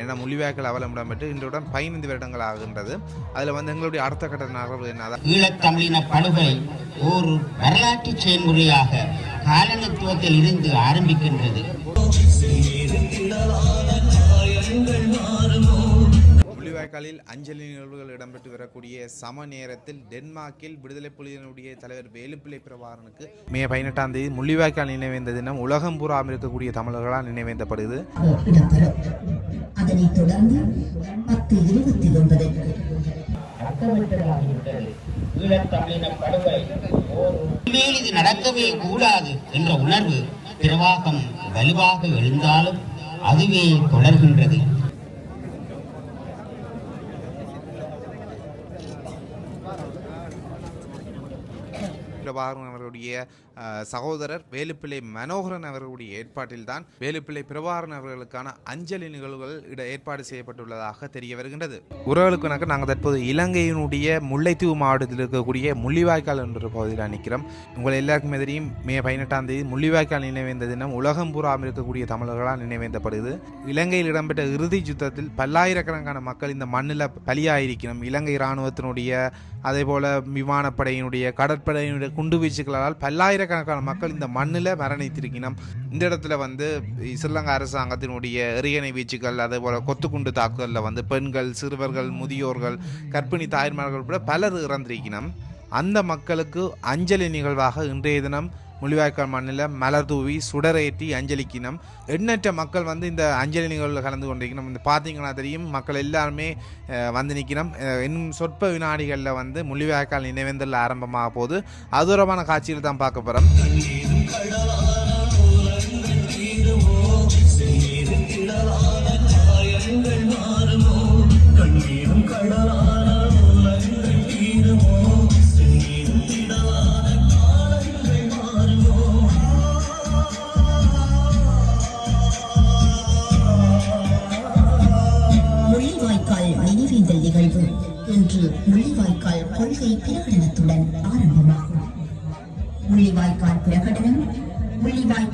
ஏன்னா முள்ளிவாய்க்கால் அவலம் இடம்பெற்று இன்றுடன் பதினைந்து வருடங்கள் ஆகின்றது. அதில் வந்து எங்களுடைய அடுத்த கட்ட நகர்வு என்ன ஈழத்தமிழின படுகொலை ஒரு வரலாற்று செயல்முறையாக காலனித்துவத்தில் இருந்து ஆரம்பிக்கின்றது. முள்ளிவாய்க்காலில் அஞ்சலி நிகழ்வுகள் இடம்பெற்று வரக்கூடிய சம நேரத்தில் டென்மார்க்கில் விடுதலை புலிகளினுடைய தலைவர் வேலுப்பிள்ளை பிரபாரனுக்கு மே பதினெட்டாம் தேதி முள்ளிவாய்க்கால் நினைவேந்த தினம் உலகம் பூராம் இருக்கக்கூடிய தமிழர்களால் நினைவேந்தப்படுது அதனைத் தொடர்ந்து பத்து இருபத்தி ஒன்பதற்கு இது நடக்கவே கூடாது என்ற உணர்வு பிரவாகம் வலுவாக எழுந்தாலும் அதுவே தொடர்கின்றது. பிரபாகரன் அவர்களுடைய சகோதரர் வேலுப்பிள்ளை மனோகரன் அவர்களுடைய ஏற்பாட்டில்தான் வேலுப்பிள்ளை பிரபாகரன் அவர்களுக்கான அஞ்சலி நிகழ்வுகள் இட ஏற்பாடு செய்யப்பட்டுள்ளதாக தெரிய வருகின்றது. உறவுகளுக்கு நாங்கள் தற்போது இலங்கையினுடைய முல்லைத்தீவு மாவட்டத்தில் இருக்கக்கூடிய முள்ளிவாய்க்கால் என்ற பகுதியில் நிற்கிறோம் உங்கள் எல்லாருக்குமே தெரியும் மே பதினெட்டாம் தேதி முள்ளிவாய்க்கால் நினைவேந்த தினம் உலகம் பூராம் இருக்கக்கூடிய தமிழர்களால் நினைவேந்தப்படுது. இலங்கையில் இடம்பெற்ற இறுதி யுத்தத்தில் பல்லாயிரக்கணக்கான மக்கள் இந்த மண்ணில் பலியாயிருக்கணும் இலங்கை இராணுவத்தினுடைய அதே போல விமானப்படையினுடைய கடற்படையினுடைய குண்டுவீச்சுகளால் பல்லாயிரக்கணக்கான மக்கள் இந்த மண்ணில் மரணித்திருக்கணும் இந்த இடத்துல வந்து ஸ்ரீலங்கா அரசாங்கத்தினுடைய எறிகணை வீச்சுகள் அதே போல் கொத்துக்குண்டு தாக்குதலில் வந்து பெண்கள் சிறுவர்கள் முதியோர்கள் கர்ப்பிணி தாய்மார்கள் கூட பலர் இறந்திருக்கணும் அந்த மக்களுக்கு அஞ்சலி நிகழ்வாக இன்றைய தினம் முள்ளிவாய்க்கால் மண்ணில் மலர் தூவி சுடரேற்றி அஞ்சலிக்கினம் எண்ணற்ற மக்கள் வந்து இந்த அஞ்சலி நிகழ்வில் கலந்து கொண்டிருக்கணும். இந்த பார்த்தீங்கன்னா தெரியும் மக்கள் எல்லாருமே வந்து நிற்கணும் இன்னும் சொற்ப வினாடிகளில் வந்து முள்ளிவாய்க்கால் நினைவேந்தல் ஆரம்பமாக போது அதூரமான காட்சிகள் தான் பார்க்க போகிறோம்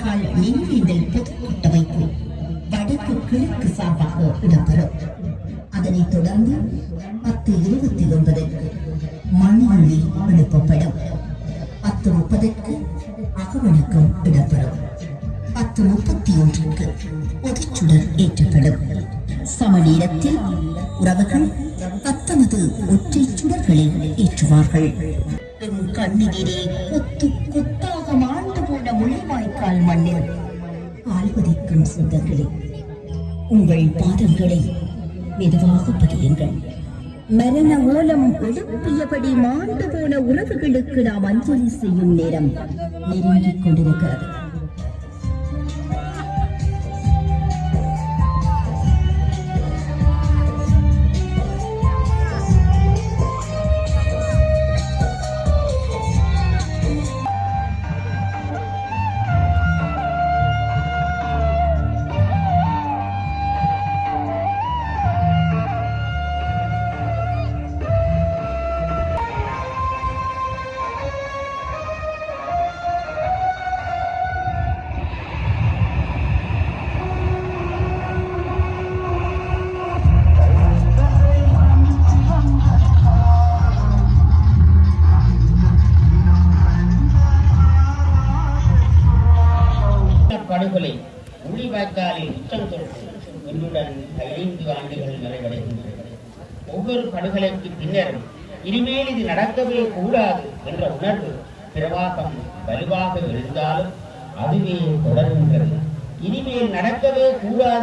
கால் முள்ளிவாய்க்கால் பொது பொதுக்கூட்டமைப்பு வடக்கு கிழக்கு சார்பாக இடம்பெறும். அதனைத் தொடர்ந்து பத்து இருபத்தி ஒன்பதற்கு மணிமொழி எழுப்பப்படும். பத்து முப்பதற்கு அகவணக்கம் இடம்பெறும். பத்து முப்பத்தி ஒன்றுக்கு பொதுச்சுடர் ஏற்றப்படும். சம நேரத்தில் உறவுகள் பத்தொன்பது ஒற்றை சுடர்களை ஏற்றுவார்கள். எம் கண்ணினரே கொத்து கொத்தாக கால் மண்ணில் ஆழ்வதிக்கும் சொந்தங்களே உங்கள் பாதங்களை மெதுவாக பதியுங்கள். மரண ஓலம் எழுப்பியபடி மாண்டு போன உறவுகளுக்கு நாம் அஞ்சலி செய்யும் நேரம் நெருங்கிக் கொண்டிருக்கிறது.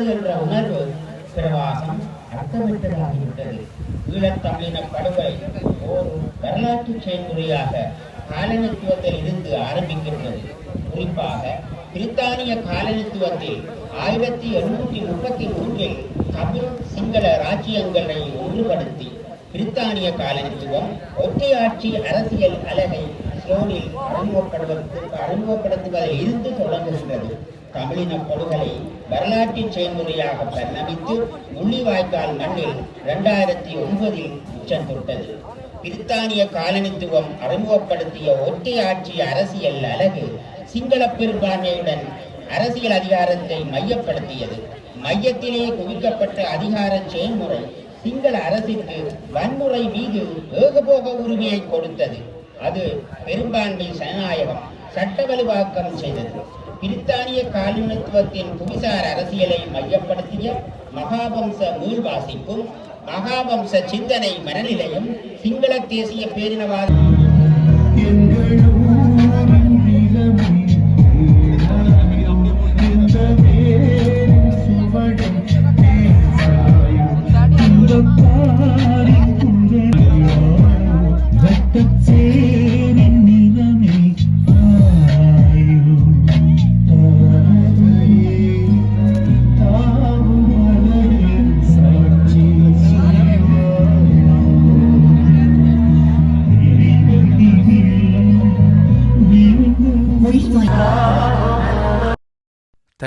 கூடாது என்ற உணர்வு பிரவாசம் அர்த்தமற்றதாகிவிட்டது ஈழத்தமிழின படுகொலை ஓர் வரலாற்று செயல்முறையாக காலனித்துவத்தில் இருந்து ஆரம்பிக்கின்றது. குறிப்பாக பிரித்தானிய காலனித்துவத்தில் ஆயிரத்தி எண்ணூற்றி முப்பத்தி மூன்றில் தமிழ் சிங்கள ராஜ்யங்களை ஒன்றுபடுத்தி பிரித்தானிய காலனித்துவம் ஒற்றையாட்சி அரசியல் அலகை ஸ்லோனில் அறிமுகப்படுவதற்கு அறிமுகப்படுத்துவதில் இருந்து தொடங்குகின்றது. தமிழின படுகொலை வரலாற்று செயல்முறையாக பரிணமித்து முள்ளிவாய்க்கால் மண்ணில் இரண்டாயிரத்தி ஒன்பதில் உச்சம் தொட்டது. பிரித்தானிய காலனித்துவம் அறிமுகப்படுத்திய ஒற்றையாட்சி அரசியல் அலகு சிங்கள பெரும்பான்மையுடன் அரசியல் அதிகாரத்தை மையப்படுத்தியது. மையத்திலே குவிக்கப்பட்ட அதிகார செயல்முறை சிங்கள அரசிற்கு வன்முறை மீது ஏகபோக உரிமையை கொடுத்தது. அது பெரும்பான்மை ஜனநாயகம் சட்ட வலுவாக்கம் செய்தது. பிரித்தானிய காலனித்துவத்தின் புவிசார் அரசியலை மையப்படுத்திய மகாவம்ச மீள்வாசிப்பும் மகாவம்ச சிந்தனை மனநிலையும் சிங்கள தேசிய பேரினவாத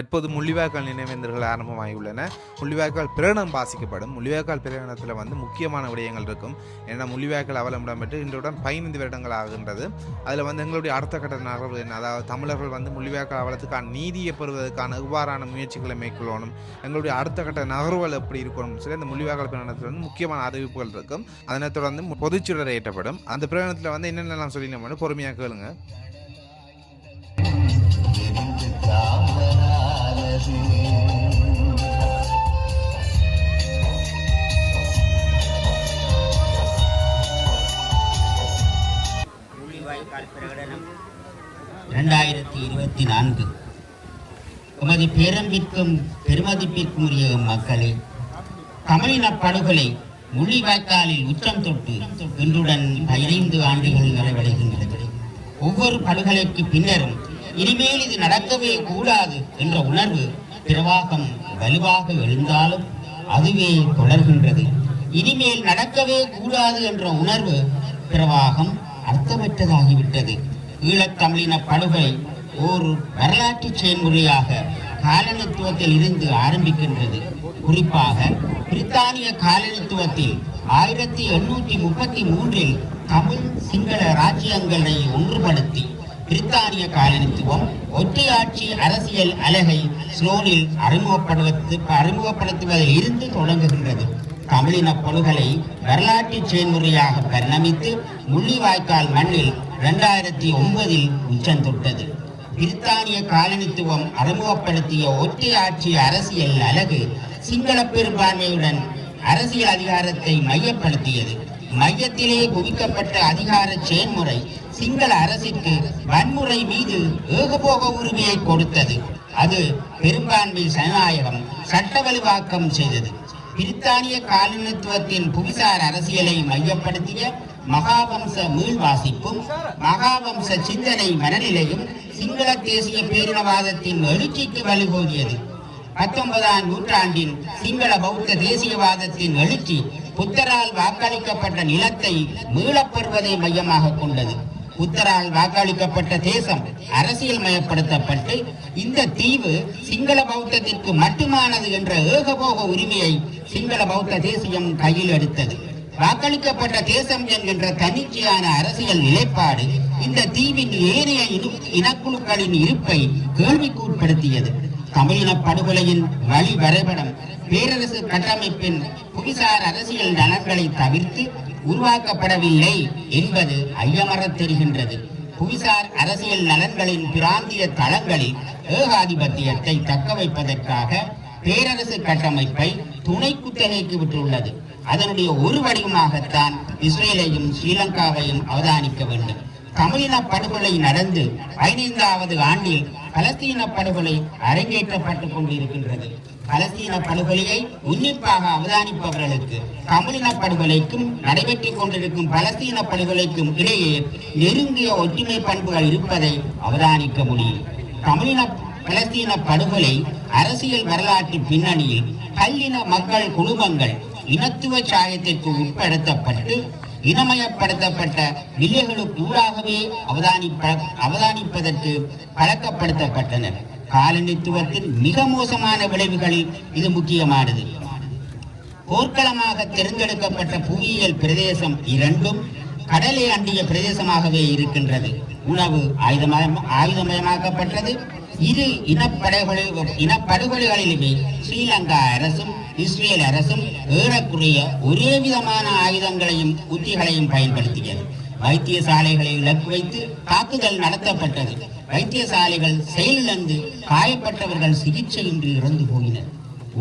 தற்போது முள்ளிவாய்க்கால் நினைவேந்தர்கள் ஆரம்பமாகியுள்ளன முள்ளிவாய்க்கால் பிரகடனம் வாசிக்கப்படும். முள்ளிவாய்க்கால் பிரகடனத்தில் வந்து முக்கியமான விடயங்கள் இருக்கும். ஏன்னா முள்ளிவாய்க்கால் அவலமிடம் பெற்று இன்றுடன் பதினைந்து வருடங்கள் ஆகின்றது. அதில் வந்து எங்களுடைய அடுத்த கட்ட நகர்வு என்ன? அதாவது தமிழர்கள் வந்து முள்ளிவாய்க்கால் அவலத்துக்கான நீதியை பெறுவதற்கான இவ்வாறான முயற்சிகளை மேற்கொள்ளணும். எங்களுடைய அடுத்த கட்ட நகர்வுகள் எப்படி இருக்கணும்? சரி அந்த முள்ளிவாய்க்கால் பிரகடனத்தில் வந்து முக்கியமான அறிவிப்புகள் இருக்கும். அதனைத் தொடர்ந்து பொதுச்சுடர் ஏற்றப்படும் அந்த பிரகடனத்தில் வந்து என்னென்னலாம் சொல்லி நம்ம பொறுமையாக கேளுங்க. பேரம்பிற்கும் பெருமதிப்பிற்கும் உரிய மக்களே தமிழின படுகொலை முள்ளிவாய்க்காலில் உச்சம் தொட்டு இன்றுடன் பதினைந்து ஆண்டுகள் நிறைவடைகின்றது. ஒவ்வொரு படுகொலைக்கு பின்னரும் இனிமேல் இது நடக்கவே கூடாது என்ற உணர்வு பிரவாகம் வலுவாக எழுந்தாலும் அதுவே தொடர்கின்றது. இனிமேல் நடக்கவே கூடாது என்ற உணர்வு பிரவாகம் அர்த்தமற்றதாகிவிட்டது. ஈழத்தமிழின படுகொலை ஒரு வரலாற்று செயல்முறையாக காலனித்துவத்தில் இருந்து ஆரம்பிக்கின்றது. குறிப்பாக பிரித்தானிய காலனித்துவத்தில் ஆயிரத்தி எண்ணூற்றி முப்பத்தி மூன்றில் தமிழ் சிங்கள ராஜ்யங்களை ஒன்றுபடுத்தி பிரித்தானிய காலனித்துவம் ஒற்றையாட்சி அரசியல் அலகை ஸ்லோனில் அறிமுகப்படுவது அறிமுகப்படுத்துவதில் இருந்து தொடங்குகின்றது. தமிழின படுகொலை வரலாற்று செயல்முறையாக பரிணமித்து முள்ளிவாய்க்கால் மண்ணில் இரண்டாயிரத்தி ஒன்பதில் உச்சம் தொட்டது. பிரித்தானிய காலனித்துவம் அறிமுகப்படுத்திய ஒற்றையாட்சி அரசியல் அலகு சிங்கள பெரும்பான்மையுடன் அரசியல் அதிகாரத்தை மையப்படுத்தியது. மையத்திலே குவிக்கப்பட்ட அதிகார செயல்முறை சிங்கள அரசிற்கு வன்முறை மீது ஏகபோக உரிமையை கொடுத்தது. அது பெரும்பான்மை ஜனநாயகம் சட்ட வலுவாக்கம் செய்தது. பிரித்தானிய காலனித்துவத்தின் புவிசார் அரசியலை மையப்படுத்திய மகாவம்ச மீள்வாசிப்பும் மகாவம்ச சிந்தனை மனநிலையும் சிங்கள தேசிய பேரினவாதத்தின் எழுச்சிக்கு வழிபோகியது. பத்தொன்பதாம் நூற்றாண்டின் சிங்கள பௌத்த தேசியவாதத்தின் எழுச்சி புத்தரால் வாக்களிக்கப்பட்ட நிலத்தை மீளப்பெறுவதை மையமாக கொண்டது. புத்தரால் வாக்களிக்கப்பட்ட தேசம் அரசியல் மயப்படுத்தப்பட்டு இந்த தீவு சிங்கள பௌத்தத்திற்கு மட்டுமானது என்ற ஏகபோக உரிமையை சிங்கள பௌத்த தேசியம் கையில் எடுத்தது. வாக்களிக்கப்பட்ட தேசம் என்கின்ற தன்னிச்சையான அரசியல் நிலைப்பாடு இந்த தீவின் ஏனைய இனக்குழுக்களின் இருப்பை கேள்விக்குட்படுத்தியது. தமிழின படுகொலையின் வழி வரைபடம் பேரரசு கட்டமைப்பின் புவிசார் அரசியல் நலன்களை தவிர்த்து உருவாக்கப்படவில்லை என்பது ஐயமரத் தெரிகின்றது. புவிசார் அரசியல் நலன்களின் பிராந்திய தளங்களில் ஏகாதிபத்தியத்தை தக்க வைப்பதற்காக பேரரசு கட்டமைப்பை துணை குத்தகைக்கு விட்டுள்ளது. அதனுடைய ஒரு வடிவமாகத்தான் இஸ்ரேலையும் ஸ்ரீலங்காவையும் அவதானிக்க வேண்டும். தமிழின படுகொலை நடந்து பதினைந்தாவது ஆண்டில் பலஸ்தீன படுகொலை அரங்கேற்றப்பட்டுக் கொண்டிருக்கின்றது. பலஸ்தீன படுகொலையை உன்னிப்பாக அவதானிப்பவர்களுக்கு தமிழின படுகொலைக்கும் நடைபெற்றுக் கொண்டிருக்கும் பலஸ்தீன படுகொலைக்கும் இடையே நெருங்கிய ஒற்றுமை பண்புகள் இருப்பதை அவதானிக்க முடியும். தமிழின பலஸ்தீன படுகொலை அரசியல் வரலாற்று பின்னணியில் பல்லின மக்கள் குழுமங்கள் இனத்துவ சாயத்திற்கு உட்படுத்தப்பட்டு இனமயப்படுத்தப்பட்ட நிலைகளுக்கு ஊடாகவே அவதானிப்ப அவதானிப்பதற்கு பழக்கப்படுத்தப்பட்டனர் காலனித்துவத்தின் மிக மோசமான விளைவுகளில் இது முக்கியமானது. போர்க்களமாக தேர்ந்தெடுக்கப்பட்ட புவியியல் பிரதேசம் இரண்டும் கடலை அண்டிய பிரதேசமாகவே இருக்கின்றது. உணவு ஆயுதமயம் ஆயுதமயமாக்கப்பட்டது. இரு இனப்படுகொலை இனப்படுகொலைகளிலுமே ஸ்ரீலங்கா அரசும் இஸ்ரேல் அரசும் ஏறக்குறைய ஒரே விதமான ஆயுதங்களையும் உத்திகளையும் பயன்படுத்தியது. வைத்தியசாலைகளை இலக்கு வைத்து தாக்குதல் நடத்தப்பட்டது. வைத்தியசாலைகள் செயலிழந்து காயப்பட்டவர்கள் சிகிச்சையின்றி இறந்து போயினர்.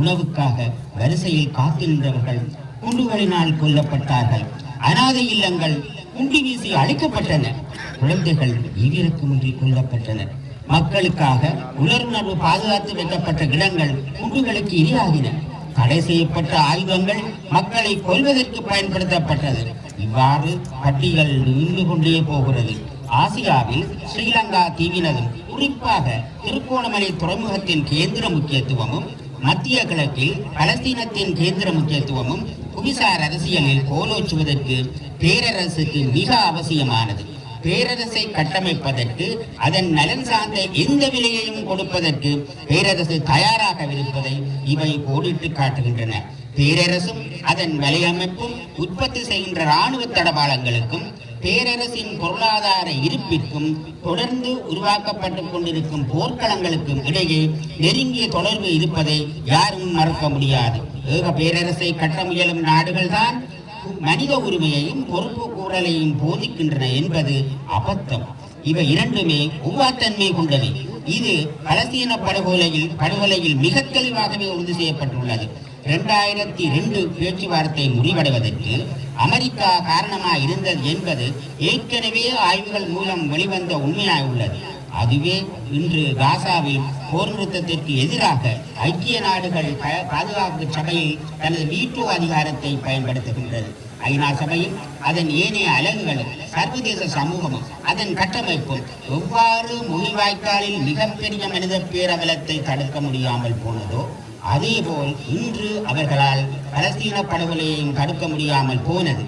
உணவுக்காக வரிசையில் காத்திருந்தவர்கள் குண்டுகளினால் கொல்லப்பட்டார்கள். அனாதை இல்லங்கள் குண்டி வீசி அழிக்கப்பட்டன. குழந்தைகள் ஈவிரக்கமின்றி கொல்லப்பட்டனர். மக்களுக்காக உணர்வுணர்வு பாதுகாத்து வைக்கப்பட்ட இடங்கள் குண்டுகளுக்கு இரையாகின. தடை செய்யப்பட்ட ஆயுதங்கள் மக்களை கொல்வதற்கு பயன்படுத்தப்பட்டது. இவ்வாறு பட்டியல் நின்று கொண்டே போகிறது. ஆசியாவில் ஸ்ரீலங்கா தீவினதும் குறிப்பாக திருக்கோணமலை துறைமுகத்தின் கேந்திர முக்கியத்துவமும் மத்திய கிழக்கில் பலஸ்தீனத்தின் கேந்திர முக்கியத்துவமும் புவிசார் அரசியலில் கோலோச்சுவதற்கு பேரரசுக்கு மிக அவசியமானது. பேரரசை கட்டமைப்பதற்கு அதன் நலன் சார்ந்த எந்த விலையையும் கொடுப்பதற்கு பேரரசு தயாராக இருப்பதை இவை கோடிட்டு காட்டுகின்றன. பேரரசும் அதன் வலையமைப்பும் உற்பத்தி செய்கின்ற இராணுவ தடபாளங்களுக்கும் பேரரசின் பொருளாதார இருப்பிற்கும் தொடர்ந்து உருவாக்கப்பட்டுக் கொண்டிருக்கும் போர்க்களங்களுக்கும் இடையே நெருங்கிய தொடர்பு இருப்பதை யாரும் மறக்க முடியாது. ஏக பேரரசை கட்ட முயலும் நாடுகள்தான் மனித உரிமையையும் பொறுப்பு கூறலையும் போதிக்கின்றன என்பது அபத்தம். இவை இரண்டுமே உவ்வாத்தன்மை கொண்டவை. இது பலஸ்தீன படுகொலையில் படுகொலையில் மிக தெளிவாகவே உறுதி செய்யப்பட்டுள்ளது. இரண்டாயிரத்தி ரெண்டு பேச்சுவார்த்தை முடிவடைவதற்கு அமெரிக்கா காரணமாக இருந்தது என்பது ஏற்கனவே ஆய்வுகள் மூலம் வெளிவந்த உண்மையாக உள்ளது. அதுவே இன்று காசாவில் போர் நிறுத்தத்திற்கு எதிராக ஐக்கிய நாடுகள் ப- பாதுகாப்பு சபையில் தனது வீட்டு அதிகாரத்தை பயன்படுத்துகின்றது. ஐநா சபையும் அதன் ஏனைய அலகுகளும் சர்வதேச சமூகமும் அதன் கட்டமைப்பும் எவ்வாறு முள்ளிவாய்க்காலில் மிகப்பெரிய மனித பேரவலத்தை தடுக்க முடியாமல் போனதோ அதேபோல் இன்று அவர்களால் பலஸ்தீன படுகொலையையும் தடுக்க முடியாமல் போனது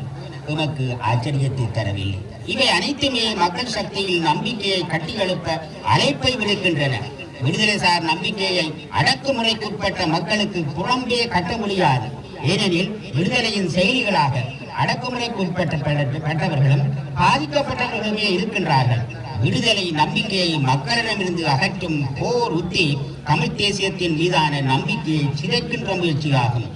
உமக்கு ஆச்சரியத்தை தரவில்லை. இவை அனைத்துமே மக்கள் சக்தியில் நம்பிக்கையை கட்டியெழுப்ப அழைப்பை விடுக்கின்றன. விடுதலை சார் நம்பிக்கையை அடக்குமுறைக்குட்பட்ட மக்களுக்கு புறம்பே கட்ட முடியாது. ஏனெனில் விடுதலையின் செயலிகளாக அடக்குமுறைக்குட்பட்டவர்களும் பாதிக்கப்பட்டவர்களுமே இருக்கின்றார்கள். விடுதலை நம்பிக்கையை மக்களிடமிருந்து அகற்றும் போர் உத்தி தமிழ் தேசியத்தின் மீதான நம்பிக்கையை சிதைக்கின்ற முயற்சியாகும்.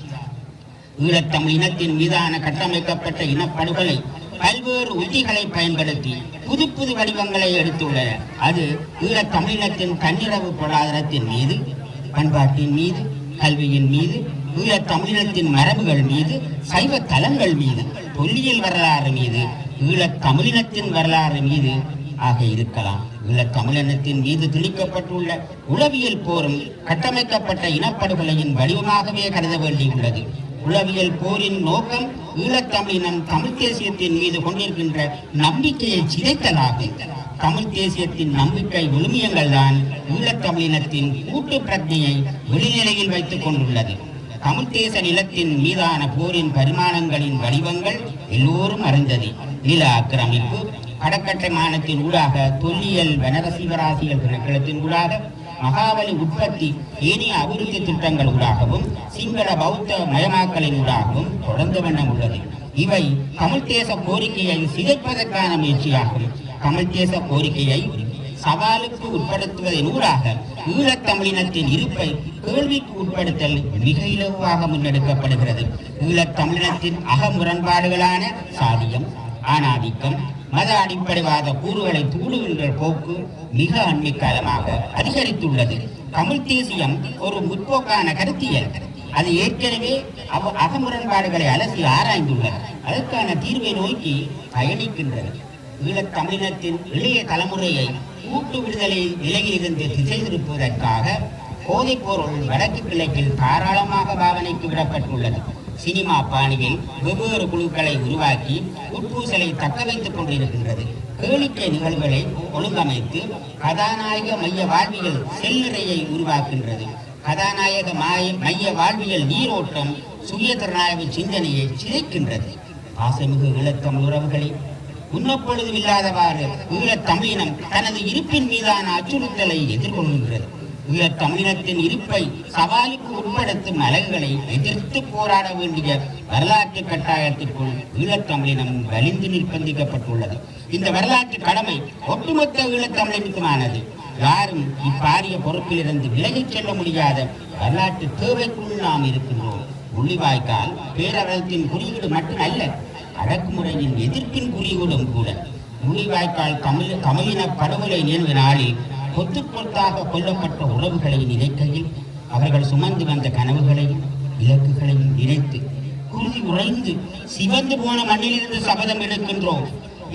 ஈழத்தமிழ் இனத்தின் மீதான கட்டமைக்கப்பட்ட இனப்படுகொலை பல்வேறு உத்திகளை பயன்படுத்தி புது புது வடிவங்களை எடுத்துள்ளன. அது ஈழத்தமிழினத்தின் தன்னிறவு பொருளாதாரத்தின் மீது பண்பாட்டின் மீது கல்வியின் மீது ஈழத்தமிழினத்தின் மரபுகள் மீது சைவ தலங்கள் மீது தொல்லியல் வரலாறு மீது ஈழத்தமிழினத்தின் வரலாறு மீது ஆக இருக்கலாம். ஈழத்தமிழினத்தின் மீது திணிக்கப்பட்டுள்ள உளவியல் போரும் கட்டமைக்கப்பட்ட இனப்படுகொலையின் வடிவமாகவே கருத வேண்டியுள்ளது. உளவியல் போரின் நோக்கம் ஈழத்தமிழினம் தமிழ் தேசியத்தின் மீது கொண்டிருக்கின்ற நம்பிக்கையை சிதைத்தலாகும். தமிழ் தேசியத்தின் நம்பிக்கை விழுமியங்கள் தான் ஈழத்தமிழினத்தின் கூட்டு பிரஜையை வெளிநிலையில் வைத்துக் கொண்டுள்ளது. தமிழ் தேச நிலத்தின் மீதான போரின் பரிமாணங்களின் வடிவங்கள் எல்லோரும் அறிந்தது. நில ஆக்கிரமிப்பு கடற்கட்டமானத்தின் ஊடாக தொல்லியல் வனரசிவராசியல் திணைக்களத்தின் ஊடாக மகாபலி உற்பத்தி ஏனைய அபிவிருத்தி திட்டங்கள் ஊடாகவும் சிங்கள பௌத்த மயமாக்கலின் ஊடாகவும் தொடர்ந்து வண்ணம் உள்ளது. இவை தமிழ்தேச கோரிக்கையை சிதைப்பதற்கான முயற்சியாகும். தமிழ்தேச கோரிக்கையை சவாலுக்கு உட்படுத்துவதை நூறாக ஈழத்தமிழினத்தின் இருப்பை கேள்விக்கு உட்படுத்தல் மிக இலகுவாக முன்னெடுக்கப்படுகிறது. ஈழத்தமிழினத்தின் அகமுரண்பாடுகளான சாதியம் ஆணாதிக்கம் மத அடிப்படைவாத கூறுகளை தூண்டுகின்ற போக்கு மிக அண்மைக்காலமாக அதிகரித்துள்ளது. தமிழ் தேசியம் ஒரு முற்போக்கான கருத்தியல். அது ஏற்கனவே அவ் அகமுரண்பாடுகளை அலசி ஆராய்ந்துள்ளது. அதற்கான தீர்வை நோக்கி பயணிக்கின்றது. ஈழத்தமிழினத்தின் இளைய தலைமுறையை கூட்டு விடுதலை நிலையிலிருந்து திசை திருப்புவதற்காக போதைப் வடக்கு கிழக்கில் தாராளமாக பாவனைக்கு விடப்பட்டுள்ளது. சினிமா பாணியில் வெவ்வேறு குழுக்களை உருவாக்கி உட்பூசலை தக்க வைத்துக் கொண்டிருக்கின்றது. கேளிக்கை நிகழ்வுகளை ஒழுங்கமைத்து கதாநாயக மைய வாழ்வியல் செல்நிறையை உருவாக்கின்றது கதாநாயக மாய மைய வாழ்வியல் நீரோட்டம் சுயதிறனாய்வு சிந்தனையை சிதைக்கின்றது. ஆசைமிகு ஈழத்தமிழ் உறவுகளை முன்னப்பொழுதும் இல்லாதவாறு ஈழத் தமிழினம் தனது இருப்பின் மீதான அச்சுறுத்தலை எதிர்கொள்கின்றது ஈழத் தமிழினத்தின் இருப்பை சவாலுக்கு உட்படுத்தும் அலகுகளை எதிர்த்து போராட வேண்டிய வரலாற்று கட்டாயத்திற்குள் ஈழத் தமிழினம் வலிந்து நிர்பந்திக்கப்பட்டுள்ளது. இந்த வரலாற்று கடமை ஒட்டுமொத்த ஈழத் தமிழினத்துமானது. யாரும் இப்பாரிய பொறுப்பிலிருந்து விலகிச் செல்ல முடியாத வரலாற்று தேவைக்குள் நாம் இருக்கின்றோம். முள்ளிவாய்க்கால் பேரரசின் குறியீடு மட்டுமல்ல அடக்குமுறையின் எதிர்ப்பின் குறியீடும் கூட. முள்ளிவாய்க்கால் தமிழ் தமிழின படுகொலை நினைவு நாளில் கொத்து கொத்தாக கொல்லப்பட்ட உறவுகளை நினைக்கையில் அவர்கள் சுமந்து வந்த கனவுகளையும் இலக்குகளையும் நினைத்து குருதி உறைந்து சிவந்து போன மண்ணிலிருந்து சபதம் எடுக்கின்றோம்.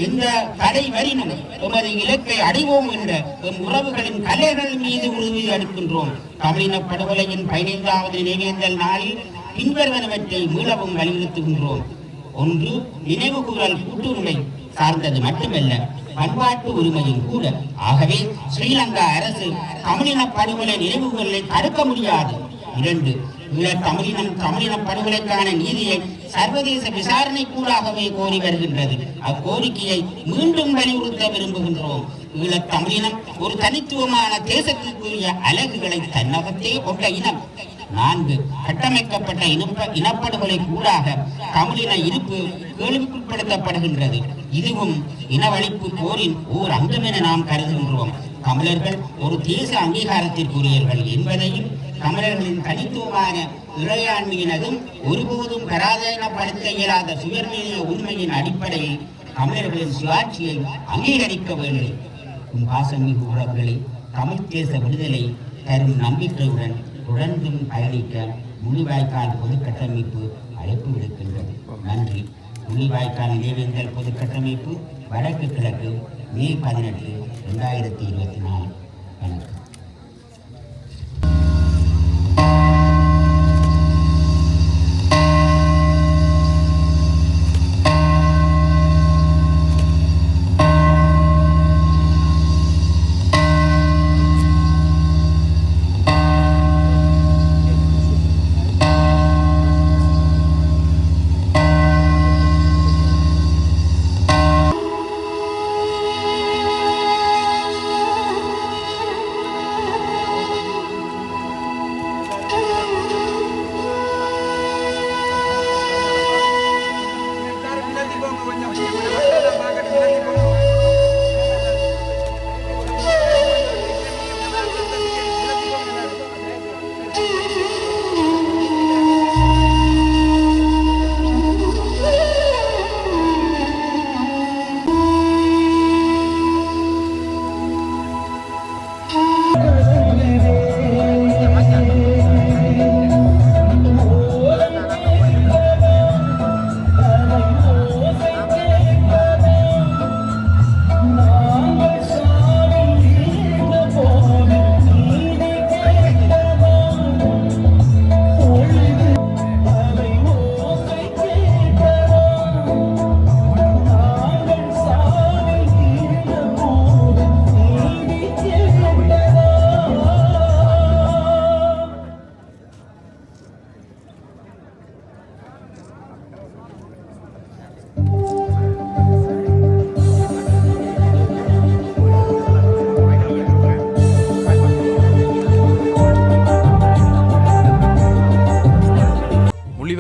இந்த தடை வரினும் எமது இலக்கை அடைவோம் என்ற எம் உறவுகளின் கலைகள் மீது உறுதி அளிக்கின்றோம் தமிழின படுகொலையின் பதினைந்தாவது நினைவேந்தல் நாளில் பின்வருவனவற்றை மீளவும் வலியுறுத்துகின்றோம். ஒன்று நினைவு கூறல் கூட்டுரிமை சார்ந்தது மட்டுமல்ல பண்பாட்டு உரிமையும் கூட. ஆகவே ஸ்ரீலங்கா அரசு தமிழின படுகொலை நினைவுகளை தடுக்க முடியாது. இரண்டு ஈழத் தமிழினம் தமிழின படுகொலைக்கான நீதியை சர்வதேச விசாரணை கூடாகவே கோரி வருகின்றது. அக்கோரிக்கையை மீண்டும் வலியுறுத்த விரும்புகின்றோம். ஈழத் தமிழினம் ஒரு தனித்துவமான தேசத்திற்குரிய அலகுகளை தன்னகத்தே கொண்ட இனம். நான்கு கட்டமைக்கப்பட்ட இனப்ப இனப்படுகொலை கூடாக தமிழின இருப்பு கேள்விக்குட்படுத்தப்படுகின்றது. இதுவும் இனவழிப்பு போரின் ஓர் அங்கம் என நாம் கருதுகின்றோம். தமிழர்கள் ஒரு தேச அங்கீகாரத்திற்குரியவர்கள் என்பதையும் தமிழர்களின் தனித்துவமான இறையாண்மையினதும் ஒருபோதும் பராதீனப்படுத்த இயலாத சுயர்மீனிய உண்மையின் அடிப்படையில் தமிழர்களின் சுயாட்சியை அங்கீகரிக்க வேண்டும். உன் பாசமிகு உறவுகளை தமிழ் தேச விடுதலை தரும் நம்பிக்கையுடன் தொடர்ந்தும் பயணிக்க முனிவாய்க்கால் பொது கட்டமைப்பு அழைப்பு விடுக்கின்றது நன்றி. முனிவாய்க்கால் நினைவேந்தல் பொது கட்டமைப்பு வடக்கு கிழக்கு மே பதினெட்டு ரெண்டாயிரத்தி இருபத்தி நாலு. வணக்கம்.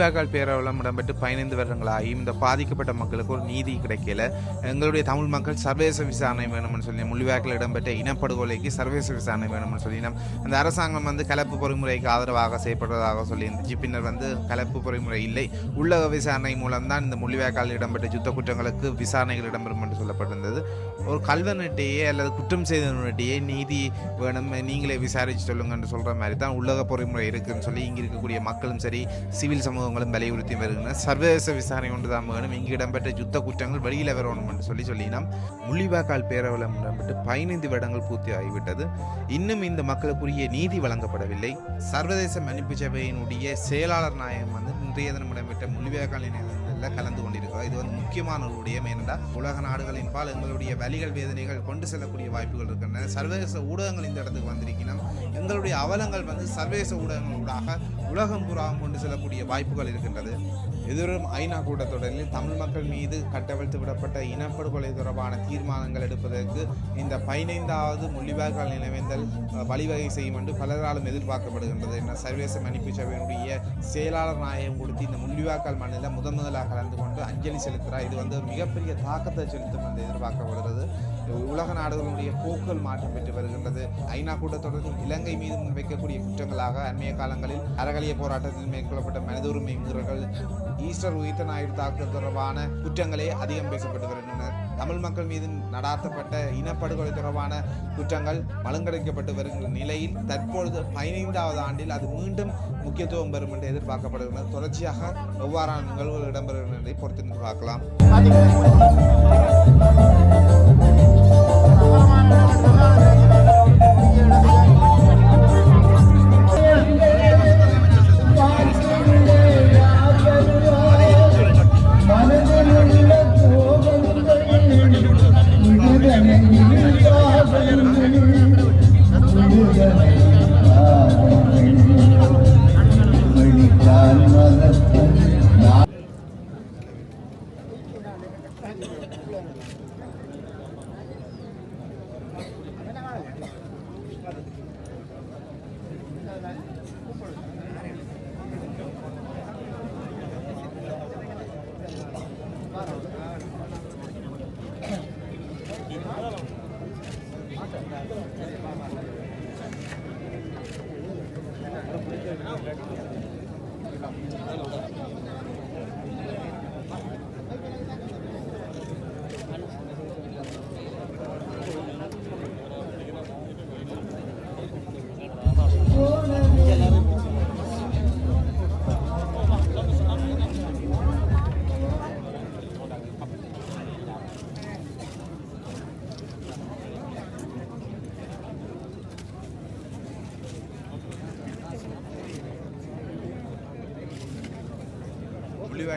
முள்ளிவாய்க்கால் பேரவலம் இடம்பெற்று பதினைந்து வருடங்களாகியும் இந்த பாதிக்கப்பட்ட மக்களுக்கு ஒரு நீதி கிடைக்கல. எங்களுடைய தமிழ் மக்கள் சர்வதேச விசாரணை வேணும்னு சொல்லி முள்ளிவாய்க்கால் இடம்பெற்ற இனப்படுகொலைக்கு சர்வதேச விசாரணை வேணும்னு சொல்லி அந்த அரசாங்கம் வந்து கலப்பு பொறிமுறைக்கு ஆதரவாக செய்யப்படுவதாக சொல்லியிருந்துச்சு பின்னர் வந்து கலப்பு பொறிமுறை இல்லை. உள்ளக விசாரணை மூலம்தான் இந்த முள்ளிவாய்க்கால் இடம்பெற்ற யுத்த குற்றங்களுக்கு விசாரணைகள் இடம்பெறும் என்று சொல்லப்பட்டிருந்தது. ஒரு கல்வனிட்டையே அல்லது குற்றம் செய்தவனிட்டையே நீதி வேணும் நீங்களே விசாரிச்சு சொல்லுங்கன்னு சொல்கிற மாதிரி தான் உள்ளக பொறிமுறை இருக்குன்னு சொல்லி இங்கே இருக்கக்கூடிய மக்களும் சரி சிவில் சமூகங்களும் வலியுறுத்தி வருகின்றன. சர்வதேச விசாரணை ஒன்று தான் வேணும். இங்கு இடம்பெற்ற யுத்த குற்றங்கள் வெளியில் வரணும்னு என்று சொல்லி சொல்லினோம். முள்ளிவாக்கால் பேரவலம் இடம்பெற்று பதினைந்து வருடங்கள் பூர்த்தி ஆகிவிட்டது. இன்னும் இந்த மக்களுக்குரிய நீதி வழங்கப்படவில்லை. சர்வதேச மன்னிப்பு சபையினுடைய செயலாளர் நாயகம் வந்து இன்றைய தினம் இடம்பெற்ற முள்ளிவாய்க்கால் நிலையங்களில் கலந்து கொண்டிருக்கிறோம். இது வந்து முக்கியமான ஒரு விடயம் ஏனென்றால் உலக நாடுகளின் பால் எங்களுடைய வலிகள் வேதனைகள் கொண்டு செல்லக்கூடிய வாய்ப்புகள் இருக்கின்றன. சர்வதேச ஊடகங்கள் இந்த இடத்துக்கு வந்திருக்கணும் எங்களுடைய அவலங்கள் வந்து சர்வதேச ஊடகங்களூடாக உலகம் புறாகம் கொண்டு செல்லக்கூடிய வாய்ப்புகள் இருக்கின்றது. எதிரும் ஐநா கூட்டத்தொடரில் தமிழ் மக்கள் மீது கட்டவிழ்த்து விடப்பட்ட இனப்படுகொலை தொடர்பான தீர்மானங்கள் எடுப்பதற்கு இந்த பதினைந்தாவது முள்ளிவாய்க்கால் நினைவேந்தல் வழிவகை செய்யும் என்று பலராலும் எதிர்பார்க்கப்படுகின்றது. என சர்வதேச மன்னிப்பு சபையினுடைய செயலாளர் நாயகம் கொடுத்து இந்த முள்ளிவாய்க்கால் மண்ணில் முதன் முதலாக கலந்து கொண்டு அஞ்சலி செலுத்துகிறார். இது வந்து ஒரு மிகப்பெரிய தாக்கத்தை செலுத்தும் என்று எதிர்பார்க்கப்படுகிறது. உலக நாடுகளுடைய போக்குகள் மாற்றம் பெற்று வருகின்றது. ஐநா கூட்டத்தொடரில் இலங்கை மீது முன்வைக்கக்கூடிய குற்றங்களாக அண்மைய காலங்களில் அறகலிய போராட்டத்தில் மேற்கொள்ளப்பட்ட மனித உரிமை மீறல்கள் ஈஸ்டர் உயிர்த்த ஞாயிறு தாக்குதல் தொடர்பான குற்றங்களே அதிகம் பேசப்பட்டு வருகின்றன தமிழ் மக்கள் மீது நடாத்தப்பட்ட இனப்படுகொலை தொடர்பான குற்றங்கள் மழுங்கடிக்கப்பட்டு வருகின்ற நிலையில் தற்பொழுது பதினைந்தாவது ஆண்டில் அது மீண்டும் முக்கியத்துவம் பெறும் என்று எதிர்பார்க்கப்படுகிறது தொடர்ச்சியாக எவ்வாறான நிகழ்வுகள் இடம்பெறுகின்றன பொறுத்து பொறுத்திருந்து பார்க்கலாம். Thank you.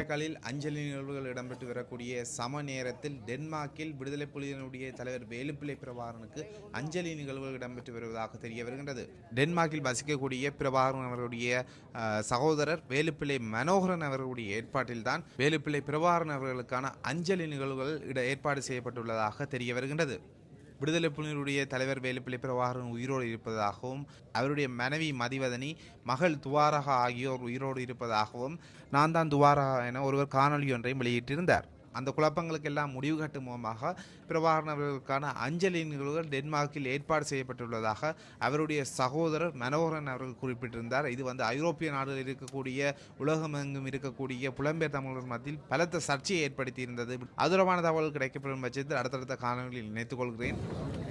முள்ளிவாய்க்காலில் அஞ்சலி நிகழ்வுகள் இடம்பெற்று வரக்கூடிய சம நேரத்தில் டென்மார்க்கில் விடுதலை புலிகளுடைய தலைவர் வேலுப்பிள்ளை பிரபாகரனுக்கு அஞ்சலி நிகழ்வுகள் இடம்பெற்று வருவதாக தெரிய வருகின்றது. டென்மார்க்கில் வசிக்கக்கூடிய பிரபாகரன் அவர்களுடைய சகோதரர் வேலுப்பிள்ளை மனோகரன் அவர்களுடைய ஏற்பாட்டில்தான் வேலுப்பிள்ளை பிரபாகரன் அவர்களுக்கான அஞ்சலி நிகழ்வுகள் இட ஏற்பாடு செய்யப்பட்டுள்ளதாக தெரிய வருகின்றது. விடுதலை புலிகளுடைய தலைவர் வேலுப்பிள்ளை பிரபாகரன் உயிரோடு இருப்பதாகவும் அவருடைய மனைவி மதிவதனி மகள் துவாரகா ஆகியோர் உயிரோடு இருப்பதாகவும் நான் தான் துவாரகா என ஒருவர் காணொலி ஒன்றையும் வெளியிட்டிருந்தார். அந்த குழப்பங்களுக்கெல்லாம் முடிவு கட்டும் முகமாக பிரபாகரன் அவர்களுக்கான அஞ்சலி நிகழ்வுகள் டென்மார்க்கில் ஏற்பாடு செய்யப்பட்டுள்ளதாக அவருடைய சகோதரர் மனோகரன் அவர்கள் குறிப்பிட்டிருந்தார். இது வந்து ஐரோப்பிய நாடுகளில் இருக்கக்கூடிய உலகமெங்கும் இருக்கக்கூடிய புலம்பெயர் தமிழர்கள் மத்தியில் பலத்த சர்ச்சையை ஏற்படுத்தியிருந்தது. அது தொடர்பான தகவல் கிடைக்கப்படும் பட்சத்தில் அடுத்தடுத்த காலங்களில் நினைத்துக் கொள்கிறேன்.